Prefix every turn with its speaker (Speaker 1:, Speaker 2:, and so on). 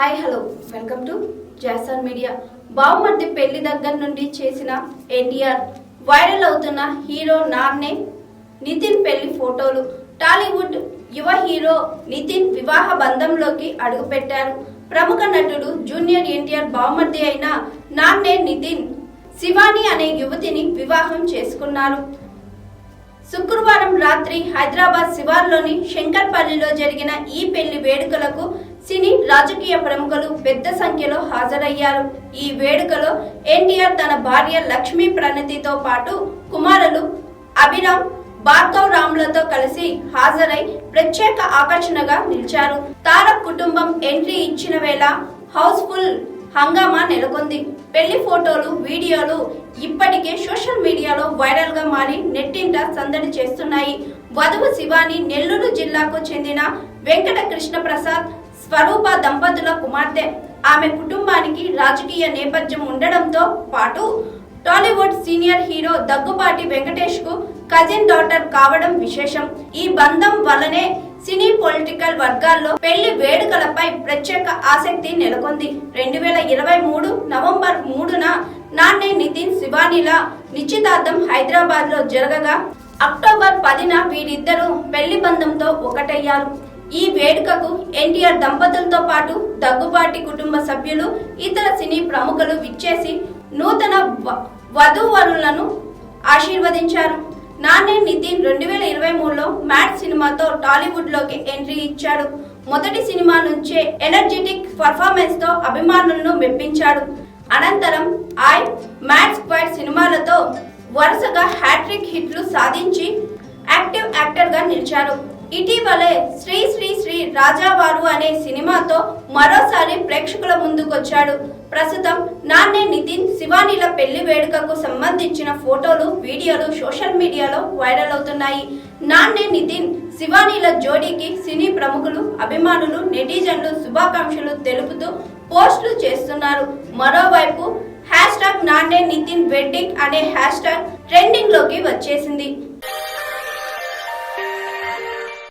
Speaker 1: Hi hello. Welcome to జాసర్ media. బావమర్ది పెళ్ళి దగ్గర నుండి చేసిన ఎన్టీఆర్ వైరల్ అవుతున్న హీరో నార్నే నితిన్ పెళ్ళి ఫోటోలు. టాలీవుడ్ యువ హీరో నితిన్ వివాహ బంధంలోకి అడుగుపెట్టారు. ప్రముఖ నటుడు జూనియర్ ఎన్టీఆర్ బావమర్ది అయిన నార్నే నితిన్ శివాని అనే యువతిని వివాహం చేసుకున్నారు. శుక్రవారం రాత్రి హైదరాబాద్ శివార్లోని శంకర్పల్లిలో జరిగిన ఈ పెళ్ళి వేడుకలకు సినీ రాజకీయ ప్రముఖులు పెద్ద సంఖ్యలో హాజరయ్యారు. ఈ వేడుకలో ఎన్టీఆర్ తన భార్య లక్ష్మీ ప్రణతితో పాటు కుమారులు అభిరామ్ భార్గవ్ రామ్లతో కలిసి హాజరై ప్రత్యేక ఆకర్షణగా నిలిచారు. తారక్ కుటుంబం ఎంట్రీ ఇచ్చిన వేళ హౌస్ఫుల్ హంగామా నెలకొంది. పెళ్ళి ఫోటోలు వీడియోలు ఇప్పటికే సోషల్ మీడియాలో వైరల్గా మారి నెట్టింట సందడి చేస్తున్నాయి. వధువు శివాని నెల్లూరు జిల్లాకు చెందిన వెంకట కృష్ణ ప్రసాద్ స్వరూప దంపతుల కుమార్తె. ఆమె కుటుంబానికి రాజకీయ నేపథ్యం ఉండడంతో పాటు టాలీవుడ్ సీనియర్ హీరో దగ్గుబాటి వెంకటేష్కు కజిన్ డాటర్ కావడం విశేషం. ఈ బంధం వల్లనే సినీ పొలిటికల్ వర్గాల్లో పెళ్ళి వేడుకలపై ప్రత్యేక ఆసక్తి నెలకొంది. రెండు వేల ఇరవై మూడు నవంబర్ మూడున నాన్నే నితిన్ శివానీల నిశ్చితార్థం హైదరాబాద్లో జరగగా అక్టోబర్ పదిన వీరిద్దరూ పెళ్ళి బంధంతో ఒకటయ్యారు. ఈ వేడుకకు ఎన్టీఆర్ దంపతులతో పాటు దగ్గుబాటి కుటుంబ సభ్యులు ఇతర సినీ ప్రముఖులు విచ్చేసి నూతన వధూవరులను ఆశీర్వదించారు. నానే నితిన్ రెండు వేల ఇరవై మూడులో మ్యాట్ సినిమాతో టాలీవుడ్లోకి ఎంట్రీ ఇచ్చాడు. మొదటి సినిమా నుంచే ఎనర్జెటిక్ పర్ఫార్మెన్స్తో అభిమానులను మెప్పించాడు. అనంతరం ఐ మ్యాట్ స్క్వైర్ సినిమాలతో వరుసగా హ్యాట్రిక్ హిట్లు సాధించి యాక్టివ్ యాక్టర్గా నిలిచారు. ఇటీవలే శ్రీ శ్రీ శ్రీ రాజావారు అనే సినిమాతో మరోసారి ప్రేక్షకుల ముందుకొచ్చాడు. ప్రస్తుతం నాన్నే నితిన్ శివానీల పెళ్ళి వేడుకకు సంబంధించిన ఫోటోలు వీడియోలు సోషల్ మీడియాలో వైరల్ అవుతున్నాయి. నాన్నే నితిన్ శివానీల జోడీకి సినీ ప్రముఖులు అభిమానులు నెటిజన్లు శుభాకాంక్షలు తెలుపుతూ పోస్టులు చేస్తున్నారు. మరోవైపు హ్యాష్ ట్యాగ్ నాన్నే నితిన్ వెడ్డింగ్ అనే హ్యాష్ ట్యాగ్ ట్రెండింగ్లో